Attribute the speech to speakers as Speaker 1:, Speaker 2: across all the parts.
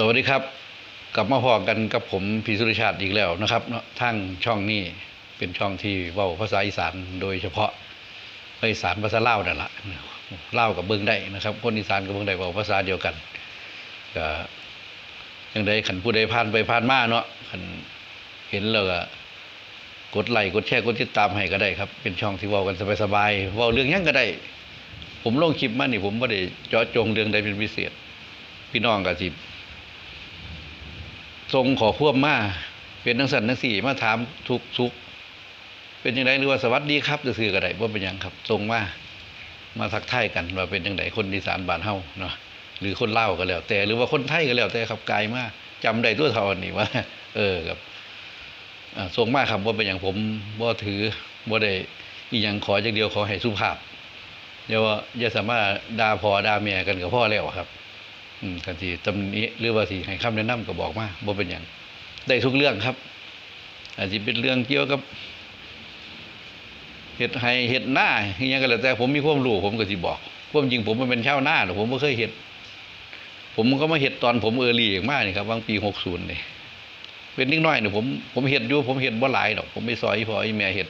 Speaker 1: สวัสดีครับ กลับมาพอกันกับผมพีสุริชาติอีกแล้วนะครับเนาะทางช่องนี้เป็นช่องที่เว้าภาษาอีสานโดยเฉพาะภาษาอีสานภาษาเล่านั่นแหละเล่ากับเบิ้งได้นะครับ คนอีสานกับเบิ้งได้เว้าภาษาเดียวกันก็ยังได้ขันผู้ใดผ่านไปผ่านมาเนาะขันเห็นแล้วก็กดไลค์กดแชร์กดติดตามให้ก็ได้ครับ เป็นช่องที่เว้ากันสบายๆเว้าเรื่องยังก็ได้ ผมลงคลิปมานี่ผมไม่ได้เจาะจงเรื่องใดเป็นพิเศษ พี่น้องก็สิ ทรงขอควบมาเป็นนังสันนังสี่มาถามทุกทุกเป็นยังไงหรือว่าสวัสดีครับจะซื้อๆก็ไดว่าเป็นยังครับทรงมามาทักทายกันว่าเป็นยังไงคนอีสานบานเฮาเนาะหรือคนเล่าก็แล้ว แต่หรือว่าคนไทยก็แล้วแต่ครับกายมาจำได้ตัวท่านี้ว่า เออครับทรงมากครับว่าเป็นอย่างผมว่าถือว่าได้อีหยังขออย่างเดียวขอให้สุภาพเดี๋ยวว่าอย่าสามารถด่าพอด่าแม่กันกับพ่อแล้วครับ กันที่ตำหนิหรือว่าสิให้คำแนะนำก็บอกมาบ่เป็นหยังได้ทุกเรื่องครับ อาจจะเป็นเรื่องเกี่ยวกับเฮ็ดให้เฮ็ดหน้าอหยังนี้ก็แล้วแต่ผมมีความรู้ผมก็สิบอกความจริงผมมันเป็นชาวนาหรอผมบ่เคยเฮ็ด ผมก็มาเฮ็ดตอนผมเออรี่มากนี่ครับวางปี60นี่เป็นนิดหน้อยเนี่ผมผมเฮ็ดอยู่ผมเฮ็ดบ่หลายดอกผมไปซอยอีพ่ออีแม่เฮ็ด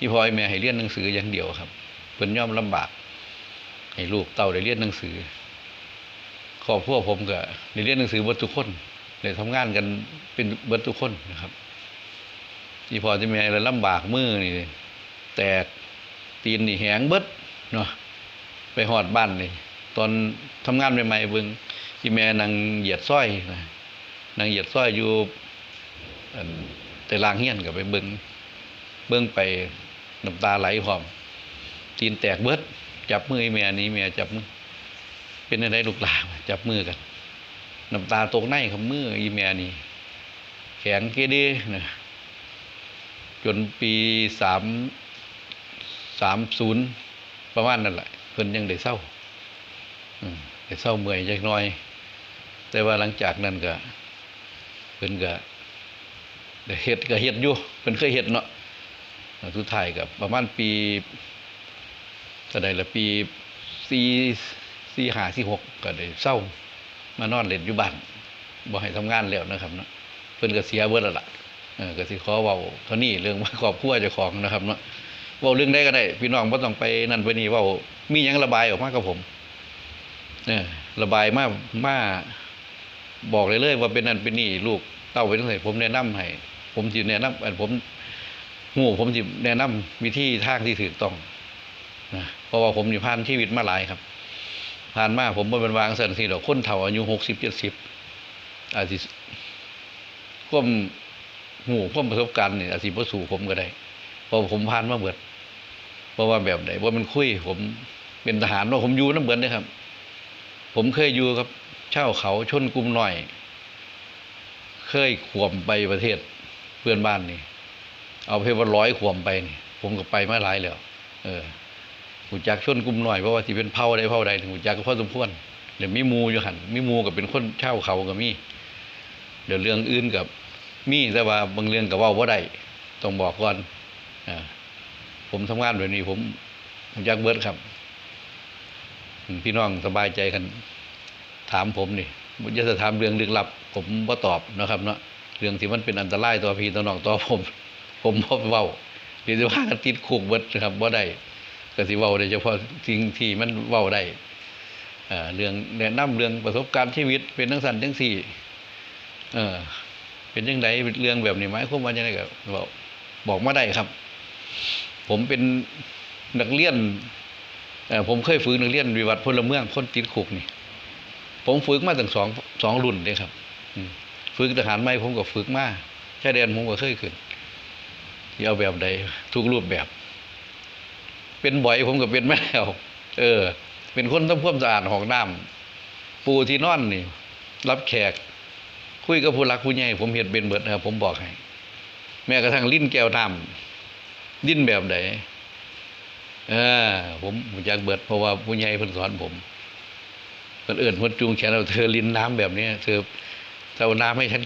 Speaker 1: อีพ่ออีแม่ให้เรียนหนังสืออย่างเดียวครับเพิ่นย่อมลำบาก ให้ลูกเต้าได้เรียนหนังสือ รอบครัวผมก็ได้เรียนหนังสือเบิดทุกคนได้ทำงานกันเป็นเบิดทุกคนนะครับที่พอจะมีอะไรลำบากมือนี่แตกตีนนี่แหงเบิดเนาะไปหอดบ้านนี่ตอนทำงานใหม่ๆเบิ่งที่แม่นางเหยียดสร้อยนะนางเหยียดสร้อยอยู่แต่ลางเฮียนก็ไปเบิ่งเบิ่งไปน้ำตาไหลพร้อมตีนแตกเบิด จับมือไอ้แม่นี้แม่จับมือ เป็นอะไรลูกหลานจับมือกันน้ำตาตกในครับมืออีแม่นี่แข็งเกเดนะจนปีสามสามศูนย์ประมาณนั่นแหละเพิ่นยังได้เศร้าได้เศร้าเมื่อยจักน้อย แต่ว่าหลังจากนั้นก็เพิ่นก็ได้เฮ็ดก็เฮ็ดอยู่เพิ่นเคยเฮ็ดเนาะสุดท้ายก็ประมาณปีก็ได้ละปีสี่ สี่หาสี่หกก็ได้เศร้ามานอนเล่นอยู่บ้านบ่ให้ทำงานแล้วนะครับเนาะเพิ่นก็เสียเบิดแล้วล่ะเออก็สิขอเว้าเท่านี้เรื่องว่าครอบครัวเจ้าของนะครับเนาะเว้าเรื่องใดก็ได้ พี่น้องบ่ต้องไปนั่นไปนี่เว้ามีหยังระบายออกมากับผมเออระบายมามาบอกเลยเลยว่าเป็นนั่นเป็นนี่ลูกเต้าไปจังไสผมแนะนำให้ผมสิแนะนำอันผมฮู้ผมสิแนะนำวิธีทางที่ถูกต้องนะเพราะว่าผมนี่ผ่านชีวิตมาหลายครับ ผ่านมาผมบ่เป็นวางสันสิดอกคนเฒ่าอายุหกสิบเจ็ดสิบอาจสิควมหูควมประสบการณ์นี่อาจสิบ่สู่ผมก็ได้เพราะผมผ่านมาเบิดเพราะว่าแบบไหนว่ามันคุยผมเป็นทหารว่าผมอยู่น้ำเบิดเด้ครับ ผมเคยอยู่กับเช่าเขาชนกลุ่มหน้อย เคยขวมไปประเทศเพื่อนบ้านนี่ เอาเพว่าร้อยขวมไปนี่ผมก็ไปมาหลายแล้วเออ หูจักชนกลุ่มหน่อยเพราะว่าที่เป็นเผ่าใดเผ่าใดหูจักก็พอสมควรเดี๋ยวมีมูอยู่หันมีมูกับเป็นคนเช่าเขาก็มีเดี๋ยวเรื่องอื่นกับมีแต่ว่าบางเรื่องกับว่าว่าได้ต้องบอกก่อนอผมทำงานแบบนี้ผมผมจักเบิร์ดครับพี่น้องสบายใจกัน ถามผมนี่อย่าจะถามเรื่องลึกลับ ผมบ่ตอบนะครับเนาะเรื่องที่มันเป็นอันตรายต่อพี่ต่อน้องต่อผม ผมพบเว้าหรือจะว่ากันติดคุกเบิดนะครับบ่าได้ ก็สิเว้าได้เฉพาะสิ่งที่มันเว้าได้เรื่องแนะนำเรื่องประสบการณ์ชีวิตเป็นทั้งสันทั้งสี่เออ เป็นยังไงเรื่องแบบนี้ไหมความว่ายังไงก็บบอกบอกมาได้ครับ ผมเป็นนักเรียนผมเคยฝึกนักเรียนวิวัฒน์พลเมืองคนติดคุกนี่ ผมฝึกมาตั้งสองสองรุ่นเลยครับฝึกทหารใหม่ผมก็ฝึกมาชายแดนผมก็เคยขึ้นที่เอาแบบใดทุกรูปแบบ เป็นบ่อยผมก็เป็นมาแล้วเออ เป็นคนทำควมสะอาดห้องน้ำปูที่นอนนี่ รับแขก คุยกับผู้รักผู้ใหญ่ผมเห็นเป็นเบิดนะครับผมบอกให้ แม้กระทั่งลิ้นแก้วน้ำลิ้นแบบไหนเออผมผมอยากเบิดเพราะว่าผู้ใหญ่เพิ่นสอนผมเพิ่นเอื่นเพิ่นจูงแขนเราเธอลิ้นน้ำแบบนี้เธอถ้าเอน้ำให้ฉัน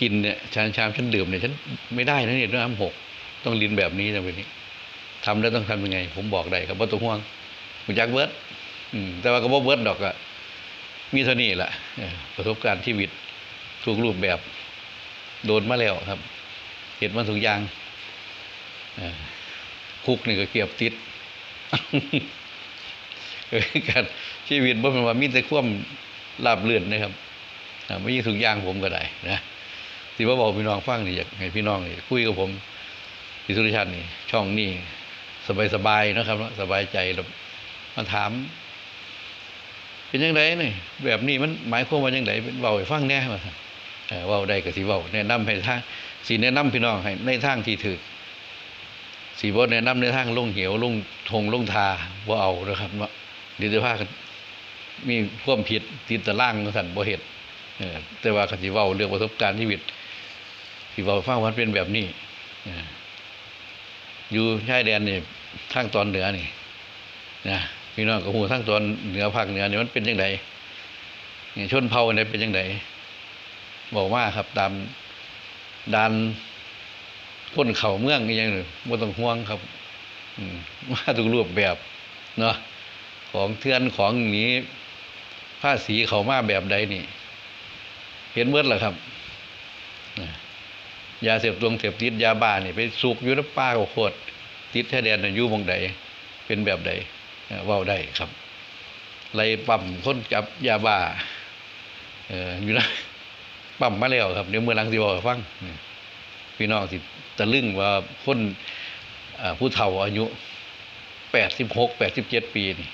Speaker 1: กินเนี่ยชามชามฉันดื่มเนี่ยฉันไม่ได้นะเนี่ยน้ำหกต้องลิ้นแบบนี้นะแบบนี้ ทำแล้วต้องทำยังไง ผมบอกได้ครับว่าตัวห่วงผมจักเบิร์ดแต่ว่าก็บ่เบิร์ดดอกอะมีเท่านี้แหละประสบการณ์ชีวิตทุกรูปแบบ โดนมาแล้วครับ เห็นมาทุกอย่างคุกนี่ก็เกียบติดการชีวิตบ่เป็นว่ามีแต่ความราบเรื่อนนะครับไม่ใช่งทุกอย่างผมก็ได้นะที่ว่าบอกพี่น้องฟังนี่อยากให้พี่น้องนี่คุยกับผมพี่สุริชันนี่ช่องนี่ สบายๆนะครับสบายใจแล้วมาถาม เป็นยังไงนี่แบบนี้มันหมายความว่ายังไงเป็นเบาให้ฟังแน่ว่าเออเว้าได้ก็สิเว้าแนะนำให้ทางสิแนะนำพี่น้องให้ในทางที่ถูกสิบ่แนะนำในทางลงเหวลงทงลงทาบ่เอานะครับเนาะดี๋ยวจะพามีควมผิดติดตารางว่าซั่นบ่เฮ็ดแต่ว่าก็สิเว้าเรื่องประสบการณ์ชีวิตสิเว้าฟังวันเป็นแบบนี้ อยู่ชายแดนนี่ทางตอนเหนือนี่นะพี่น้องก็หูทั้งตอนเหนือภาคเหนือนี่มันเป็นยังไงนี่ชนเผ่าเนี่ยเป็นยังไงบอกว่าครับตามดานพ้นเขาเมืองอหยังหนึ่งไม่ต้องห่วงครับมว่าทุกรูปแบบเนาะของเทือนของหนีผ้าสีเขามาแบบใดนี่ เห็นเมื่อละครับนะ ยาเสพตวงเสพติดยาบ้านี่ไปสูกอยู่ในป่าก็โคตรติดแท้แดนน่ะอยู่มองใดเป็นแบบใดเอ่อเว้าได้ครับไล่ปั๊มคนจับยาบ้าเอออยู่นะปั๊มมาแล้วครับเดี๋ยวเมื่อหลังสิบอกฟังพี่น้องสิตะลึงว่าคนผู้เฒ่าอายุแปดสิบหกแปดสิบเจ็ดปีนี่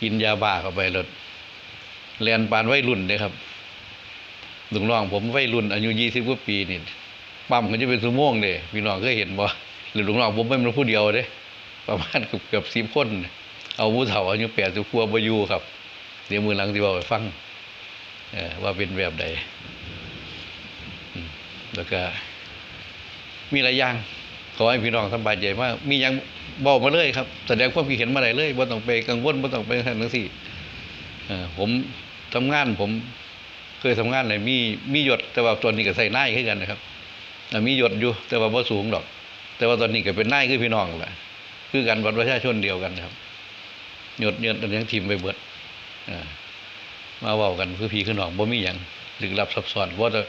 Speaker 1: กินยาบ้าเข้าไปแล้วแลนปานวัยรุ่นเลยครับลุงน้องผมวัยรุ่นอายุยี่สิบกว่าปีนี่ ปั๊มก็จะเป็นชั่วโมงเลยพี่น้องเคยเห็นบ่หรือหลุงน้องผมไม่เป็นผู้เดียวเด้ประมาณเกือบเกือบสิบคนเอาผู้เฒ่าอายุแปดสิบกว่าบอยู่ครับ เดี๋ยวมือหลังที่บอกไปฟังว่าเป็นแบบใดแล้วก็ มีหลายอย่างขอให้พี่น้องสบายใจมากมีหยังบอกมาเลยครับแสดงความคิดเห็นมาได้เลยบ่ต้องไปกังวลบ่ต้องไปทางนั้นสิเออผมทำงานผมเคยทำงานเลยมีมีหยศแต่ว่าตอนนี้ก็ใส่หน้าขึ้นกันนะครับ มีหยศอยู่ แต่ว่าบ่สูงดอก แต่ว่าตอนนี้ก็เป็นนายคือพี่น้องแหละคือกันบัตรประชาชนเดียวกันครับ หยดเยินกันยังทีมไปเบิดมาเว้ากันคือพี่คือน้องบ่มีหยังลึกลับซับซ้อนบ่ได้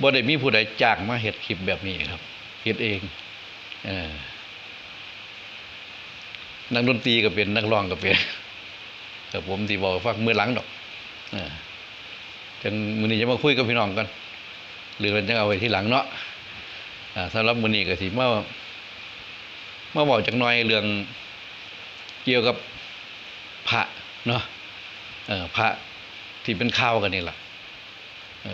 Speaker 1: บ่ได้มีผู้ใดจ้างมาเฮ็ดคลิปแบบนี้ครับเฮ็ดเองเอนักดนตรีก็เป็นนักร้องก็เป็นแต่ผมสิบอกฟังมือหลังดอกจังมือนี้จะมาคุยกับพี่น้องกันหรือเราจะเอาไว้ที่หลังเนาะ สำหรับมือนี้ก็สิมามาบอกจักน่อยเรื่องเกี่ยวกับพระเนาะพระที่เป็นข้าวกันนี่แหละ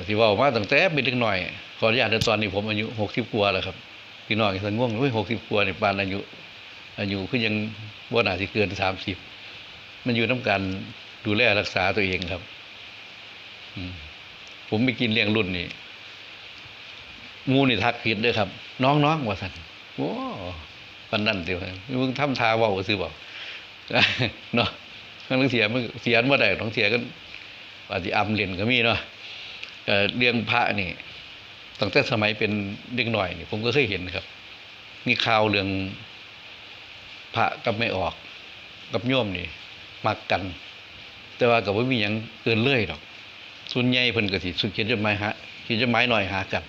Speaker 1: ที่ว่าออกมาตั้งแต่เป็นเด็กหน่อยขออนญาตในตอนนี้ผมอายุหกสิบกว่าแล้วครับพี่น้องสันง่วงเฮ้ยหกสิบกว่าในปานอายุอายุคือยังบ่น่าสิเกินสามสิบมันอยู่น้ำการดูแลรักษาตัวเองครับอืมผมไปกินเลี้ยงรุ่นนี่ มูนี่ทักผิดด้วยครับ น้องๆว่าสันโอ้ปันนั่นเดียวมึงทำทาเว่าซื้อบอกเนาะมันเสียมันเสียเมื่อใดต้องเสียกันปฏิอัมเรียนก็มีเนาะเออเรื่องพระนี่ตั้งแต่สมัยเป็นเด็กหน่อยนี่ผมก็เคยเห็นครับ มีข่าวเรื่องพระกับไม่ออก กับโยมนี่มักกัน แต่ว่ากับว่ามีอย่างเกินเลื่อยดอก ส่วนใหญ่เพิ่นก็สิสุดเขียนจดหมายหาเขียนจดหมายหน่อยหากัน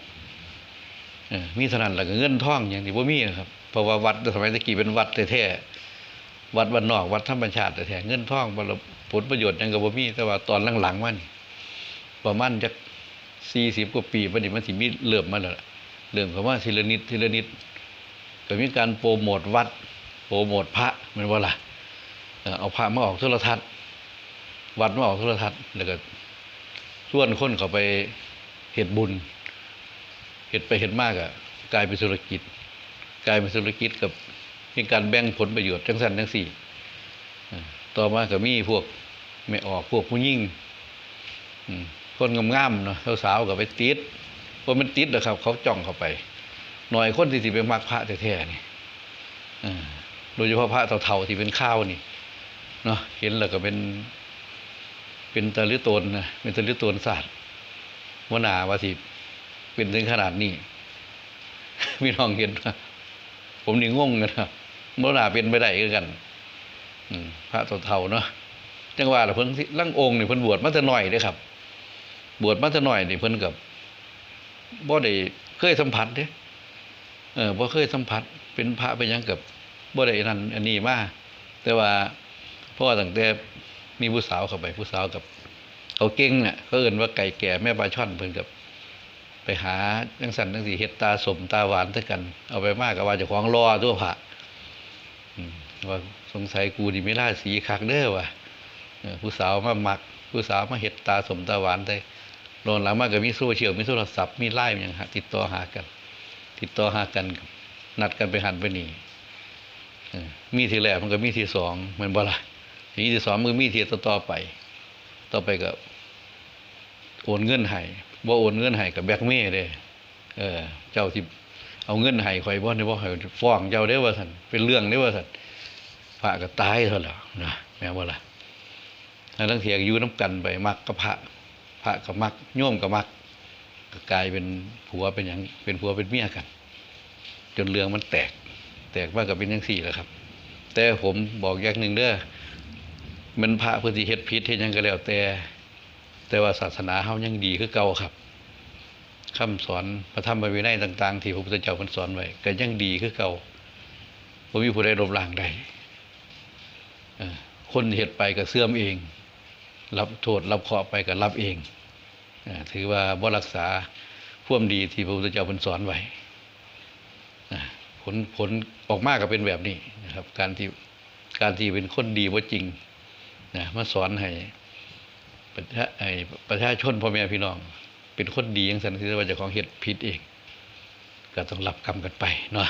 Speaker 1: มีเท่านั้นแหละเงินทองอย่างที่บ่มีนะครับเพราะว่าวัดสมัยตะกี้เป็นวัดแท้ๆวัดบ้านนอกวัดธรรมชาติแท้ๆเงินทองบ่ละผลประโยชน์หยังก็บ่มี แต่ว่าตอนหลังๆมานี่ประมาณจัก40กว่าปีบัดนี้มันสิมีเริ่มมาแล้วเริ่มเข้ามาทีละนิดทีละนิดก็มีการโปรโมทวัด โปรโมทพระม่นบ่ล่ะเอาพระมาออกโทรทัศน์ วัดมาออกโทรทัศน์แล้วก็ชวนคนเขาไปเฮ็ดบุญ เห็ดไปเห็ดมากอะกลายเป็นธุรกิจ กลายเป็นธุรกิจกับมีการแบ่งผลประโยชน์ทั้งสั้นทั้งสี่ต่อมาก็มีพวกไม่ออกพวกผู้ยิ่งคนงามๆเนาะสาวๆก็ไปติดเพราะมันติดนะครับ เขาจ้องเข้าไป หน่อยคนที่สิไปมักพระแท้ๆนี่โดยเฉพาะพระเฒ่าๆที่เป็นข้าวนี่เนาะเห็นแล้วก็เป็น เป็นตะลิโตนนะเป็นตะลิโตนศาสตร์วนาว่าสิ เป็นถึงขนาดนี้พี่น้องเห็นว่าผมนี่งงกันนะเมื่อนาเป็นไปได้กัน อืพระตัวเท่าเนาะจังว่าละเพิ่นสิลังองค์นี่เพิ่นบวชมาแต่น้อยเด้ครับ บวชมาแต่น้อยนี่เพิ่นกับบ่ได้เคยสัมผัสเด้เออบ่เคยสัมผัส เป็นพระเป็นหยังกับบ่ได้นั่นอันนี้มาแต่ว่าพ่อตั้งแต่มีผู้สาวเข้าไปผู้สาวกับ เขาเก่งน่ะเขาเอินว่าไก่แก่แม่ปลาช่อนเพิ่นกับ หาจังสันจังสีเฮ็ดตาสมตาหวานด้วยกัน เอาไปมากกับว่าจะของรอตัวพระอืมว่าสงสัยกูนี่ไม่ล่าสีคักเด้อว่ะผู้สาวมาหมัก ผู้สาวมาเฮ็ดตาสมตาหวานได้โดนหลังมากก็มีโซเชียลมีโทรศัพท์มีไลน์มีหยังหาติดต่อหากัน ติดต่อหากัน นัดกันไปหันไปนี่มีทีแรกมันก็มีทีสองเหมือนบ่ละทีที่สองมันมีทีต่อไป ต่อไปก็โอนเงินให้ บ่โอนเงินให้กับแบกเมย์เด้เออ เจ้าที่เอาเงินให้ข่อยบ่ได้บ่ให้ฟ้องเจ้าเด้ว่าซั่นเป็นเรื่องเด้ว่าซั่นพระก็ตายเท่าแล้วนะแม่บ่ล่ะแล้วทั้งเถียงอยู่นํกันไปมักกับพระพระก็มักโยมก็มักก็กลายเป็นผัวเป็นหยังเป็นผัวเป็นเมียกัน จนเรื่องมันแตก แตกมาก็เป็นจังซี่แหละครับ แต่ผมบอกอย่างหนึ่งเด้อมันพระเพิ่นสิเฮ็ดผิดเฮ็ดยังก็แล้วแต่ แต่ว่าศาสนาเฮายังดีคือเก่าครับคำสอนพระธรรมวินัยต่าง ๆ ที่พระพุทธเจ้าเพิ่นสอนไว้ก็ยังดีคือเก่าบ่มีผู้ใดลบล้างได้คนเฮ็ดไปก็เสื่อมเอง รับโทษรับเคราะห์ไปก็รับเองถือว่าบ่รักษาควมดีที่พระพุทธเจ้าเพิ่นสอนไว้ผลผลออกมาก็เป็นแบบนี้นะครับ การที่การที่เป็นคนดีบ่าจริงนะมาสอนให้ ประชาไอ้ประชาชนพ่อแม่พี่น้อง เป็นคนดีอย่างสันคือว่าจะของเฮ็ดผิดเอง ก็ต้องรับกรรมกันไปเนาะ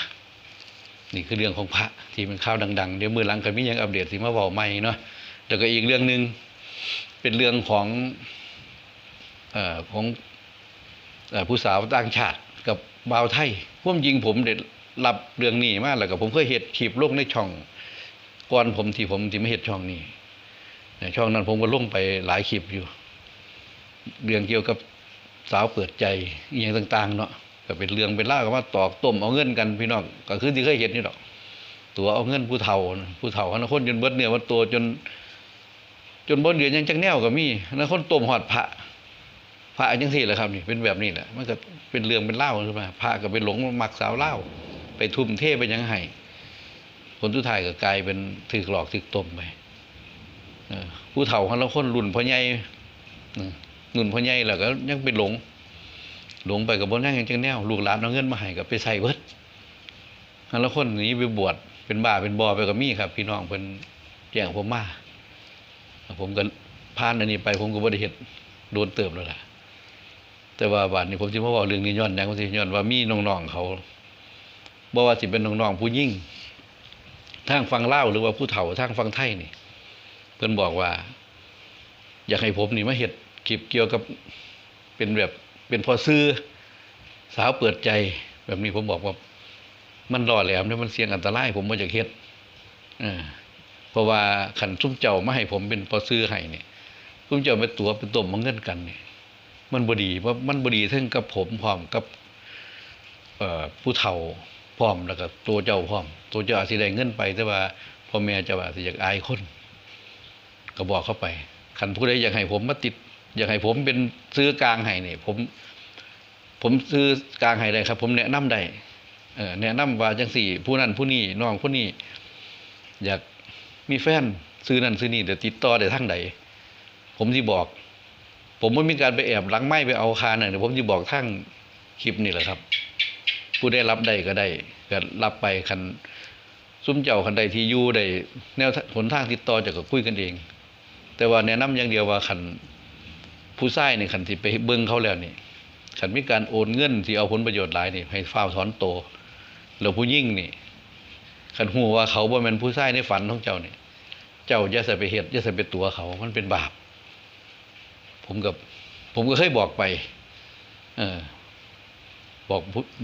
Speaker 1: นี่คือเรื่องของพระที่เป็นข่าวดัง ๆ เดี๋ยวมือหลังก็มียังอัปเดตสิมาเว้าใหม่เนาะแล้วก็อีกเรื่องหนึ่งเป็นเรื่องของอ่อของอผู้สาวต่างชาติกับบ่าวไทยพ่วมจริงผมได้รับเรื่องนี้มากแล้วก็ผมเคยเฮ็ดคลิปลงในช่องก่อนผมที่ผมที่ไมาเฮ็ดช่องนี้ ช่องนั้นผมก็ลงไปหลายคลิปอยู่ เรื่องเกี่ยวกับสาวเปิดใจอย่างต่าง ๆ เนาะก็เป็นเรื่องเป็นเล่าวก็ว่าตอกต้มเอาเงินกันพี่น้องก็คือที่เคยเห็นนี่ดอก ตัวเอาเงินผู้เฒ่าผู้เฒ่าคนคนจนเบิดเนี่ยว่าตัวจน จนบนเดือนยังจังแนวก็มีแล้วคนต้มหอดพระพระจังสี่แหละครับนี่เป็นแบบนี้แหละมันก็เป็นเรื่องเป็นเล่าวใช่ไหมพระก็ไปหลงมักสาวเล่า ไปทุ่มเทไปยังไห้คนทุกทายก็กลายเป็นถือหลอกถือต้มไป ผู้เฒ่าของเราคนรุ่นพ่อใหญ่รุ่นพ่อใหญ่แล้วก็ยังไปหลง หลงไปกับบนนั่งยังจังแนวลูกหลานเอาเงินมาให้กับไปใส่เบิดแล้วเราคนนี้ไปบวชเป็นบ้าเป็นบอไปกับมี่ครับ พี่น้องเพิ่นแจ้งผมมาผมก็ผ่านอันนี้ไป ผมก็บ่ได้เฮ็ดโดนเติบแล้วล่ะ แต่ว่าบาดนี้ผมสิมาเว้าเรื่องนี้ย้อนหยังผมสิย้อนว่ามีน้องๆเขาบ่ว่าสิเป็นน้องๆผู้หญิงทางฝั่งลาหรือว่าผู้เฒ่าทางฝั่งไทยนี่ เพิ่อนบอกว่า อยากให้ผมนี่มาเฮ็ดคลิปเกี่ยวกับเป็นแบบเป็นพอซื้อสาวเปิดใจ แบบนี้ผมบอกว่า มันรอแหลมเนี่ยมันเสี่ยงอันตรายผมบ่อยากเฮ็ดเออเพราะว่าขันซุ่มเจ้ามาให้ผมเป็นพอซื้อให้เนี่ยซุ่มเจ้าเป็นตัวเป็นต้มมาเงินกันเนี่ยมันบดีเพราะมันบดีทั้งกับผมพร้อมกับผู้เฒ่าพร้อมแล้วก็ตัวเจ้าพร้อม ตัวเจ้าอาจสิได้เงินไป แต่ว่าพ่อแม่เจ้าอาจสิอยากอายคน ก็บอกเข้าไปคันผู้ใดอยากให้ผมมาติด อยากให้ผมเป็นซื้อกลางให้เนี่ยผม ผมซื้อกลางให้ได้ครับ ผมแนะนำได้เอแนะนำว่าจังสี่ ผู้นั้นผู้นี้น้องผู้นี้อยากมีแฟนซื้อนั่นซื้อนี่เดี๋ยวติดต่อได้ทั้งใดผมที่บอก ผมไม่มีการไปแอบลังไม้ไปเอาคาน่ะเดี๋ยวผมจะบอกทั้งคลิปนี่แหละครับ ผู้ได้รับได้ก็ได้ก็รับไปคันซุ้มเจ้าคันใดที่อยู่ได้แนวหนทางติดต่อจะก็คุยกันเอง แต่ว่าแนะนำอย่างเดียวว่าคันผู้ใชายนี่คันที่ไปเบิ่งเขาแล้วนี่คันมีการโอนเงินที่เอาผลประโยชน์หลายนี่ให้ฟ้าวถอนโตแล้วผู้ยิ่งนี่คันหูว่าเขาบ่แม่นผู้ใชายในฝันของเจ้านี่เจ้าอย่าใส่ไปเฮ็ดอย่าใส่ไปตัวเขา มันเป็นบาป ผมกับผมก็เคยบอกไป เออ บอก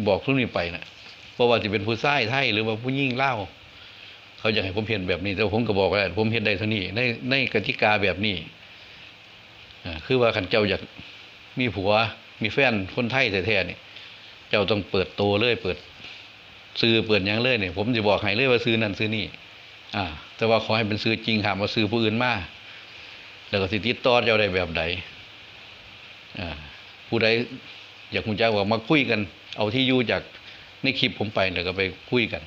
Speaker 1: บอกพวกนี้ไปนะเพราะว่าจะเป็นผู้ใชายไทยหรือว่าผู้ยิ่งเล่า เขาอยากให้ผมเห็นแบบนี้ แต่ผมก็บอกว่าผมเห็นได้เท่านี้ในในกติกาแบบนี้คือว่าขันเจ้าอยากมีผัว มีแฟนคนไทยแท้ๆนี่เจ้าต้องเปิดโตเลย เปิดซื้อเปิดยังเลยเนี่ยผมจะบอกให้เลยว่าซื้อนั่นซื้อนี่ อ่า แต่ว่าขอให้เป็นซื้อจริงหามมาซื้อผู้อื่นมาแล้วก็สิติดต่อเจ้าได้แบบใดอ่าผู้ใดอยากคุณจักว่ามาคุยกัน เอาที่อยู่จากในคลิปผมไปแล้วก็ไปคุยกัน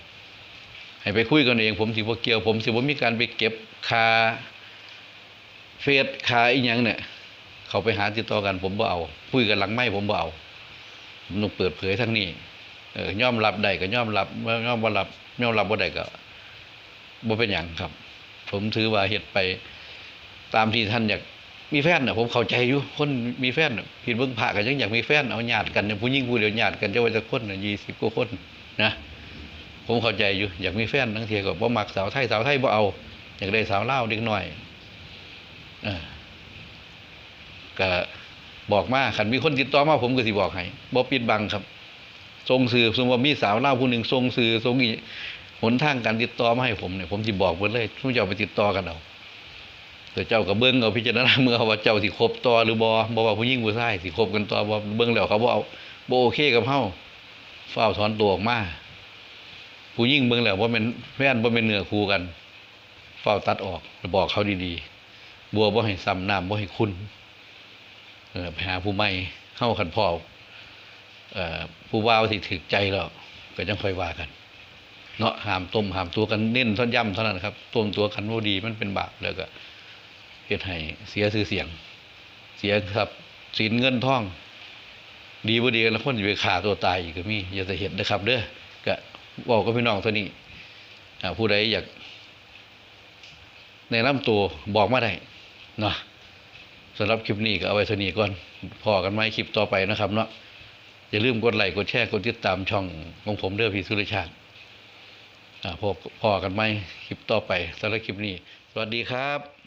Speaker 1: ให้ไปคุยกันเอง ผมสิบ่เกี่ยว ผมสิบ่มีการไปเก็บคาเฟซคาอีหยังเนี่ย เขาไปหาติดต่อกัน ผมบ่เอาคุยกันหลังไม้ผมบ่เอาผมต้องเปิดเผยทั้งนี้เออยอมรับได้ก็ยอมรับบ่ยอมบ่รับยอมรับบ่ได้ก็บ่เป็นหยังครับ ผมถือว่าเฮ็ดไปตามที่ท่านอยากมีแฟนน่ะผมเข้าใจอยู่คนมีแฟนผิดเบิ่งพระก็ยังอยากมีแฟนเอาญาติกันเนี่ยผู้หญิงผู้เดียวญาติกันจะว่าจะคนน่ะ20กว่าคนนะ ผมเข้าใจอยู่ อยากมีแฟนทั้งเทียก็บ่มักสาวไทยสาวไทยบ่เอา อยากได้สาวเล่าเด็กน้อยอก็บอกมาคันมีคนติดต่อมาผมก็สิบอกให้บ่ปิดบังครับ ทรงสื่อสมมติว่ามีสาวเล่าผู้หนึ่งทรงสื่อทรงอีหนทางการติดต่อมาให้ผมเนี่ยผมสิบอกเพิ่นเลยทุกเจ้าไปติดต่อกันเอาแต่เจ้ากับเบิ้งเอาพิจารณาเมื่อว่าเจ้าสิคบต่อหรือบ่บ่ว่าผู้หญิงผู้ชายสิคบกันต่อบ่เบิ้งแล้วเขาบ่เอาบ่โอเคกับเฮาฟ้าถอนตัวออกมา ผู้หญิงเบิ้งแล้วว่าเป็นแฟนบ่เป็นเนื้อคู่กันฟ้าตัดออกบอกเขาดีๆ บัวบ่ให้ซ้ำน้ำบ่ให้คุณเออไปหาผู้ใหม่เฮาคันพ่อเอ่อผู้ว่าที่ถึกใจแล้วก็ยังค่อยว่ากันเนาะหามต้มหามตัวกันเน้นท่อนย่ำเท่านั้นครับต้มตัวกันว่าดีมันเป็นบาปแล้วก็เฮ็ดให้เสียชื่อเสียง เสียครับสินเงินทอง ดีบ่ดีกันแล้วคนจะไปฆ่าตัวตายอีกก็มีอย่าจะเห็นนะครับ เด้อก็ บอกกับพี่น้องตัวนี้ผู้ใดอยากในะนำตัวบอกมาได้เนาะสำหรับคลิปนี้ก็เอาไว้เท่านี้ก่อนพอกันไหมคลิปต่อไปนะครับเนาะอย่าลืมกดไลค์กดแชร์กดติดตามช่องของผมเด้อพี่สุรชาติอ่าพอพอกันไหมคลิปต่อไปสำหรับคลิปนี้ สวัสดีครับ